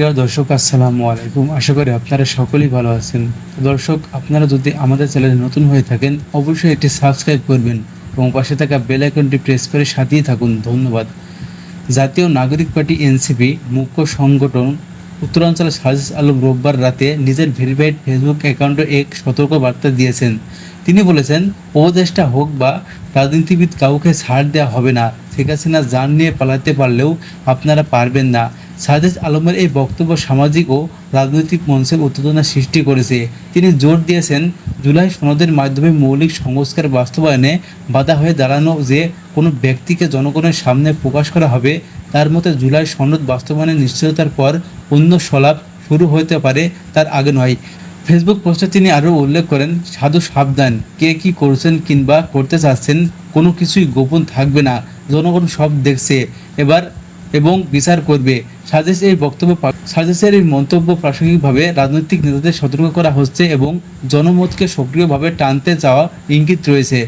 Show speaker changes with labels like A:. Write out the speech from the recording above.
A: প্রিয় দর্শক, আসসালামু আলাইকুম। আশা করি আপনারা সকলেই ভালো আছেন। দর্শক, আপনারা যদি আমাদের চ্যানেলে নতুন হয়ে থাকেন, অবশ্যই এটি সাবস্ক্রাইব করবেন এবং পাশে থাকা বেল আইকনটি প্রেস করে সাথেই থাকুন। ধন্যবাদ। জাতীয় নাগরিক পার্টি এনসিপি, মুখ্য সংগঠন, উত্তরাঞ্চলের সাজিস আলম রোববার রাতে নিজের ভেরিফাইড ফেসবুক অ্যাকাউন্টে এক সতর্ক বার্তা দিয়েছেন। তিনি বলেছেন উপদেষ্টা হোক বা রাজনীতিবিদ কাউকে ছাড় দেওয়া হবে না। শেখ হাসিনা যান নিয়ে পালাতে পারলেও আপনারা পারবেন না। সাজেদ আলমের এই বক্তব্য সামাজিক ও রাজনৈতিক মঞ্চে উত্তেজনা সৃষ্টি করেছে। তিনি জোর দিয়েছেন, জুলাই সনদের মাধ্যমে মৌলিক সংস্কার বাস্তবায়নে বাধা হয়ে দাঁড়ানো যে কোনো ব্যক্তিকে জনগণের সামনে প্রকাশ করা হবে, তার মতে জুলাই সনদ বাস্তবায়নের নিশ্চয়তার পর অন্য সলাপ শুরু হতে পারে, তার আগে নয়। ফেসবুক পোস্টে তিনি আরও উল্লেখ করেন, সাধু সাবধান, কে কি করছেন কিংবা করতে চাচ্ছেন কোনো কিছুই গোপন থাকবে না, জনগণ সব দেখছে। এবার এবং বিচার করবে। সাজেস এই বক্তব্য সাজেশের এই মন্তব্য প্রাসঙ্গিকভাবে রাজনৈতিক নেতাদের সতর্ক করা হচ্ছে এবং জনমতকে সক্রিয়ভাবে টানতে যাওয়া ইঙ্গিত রয়েছে।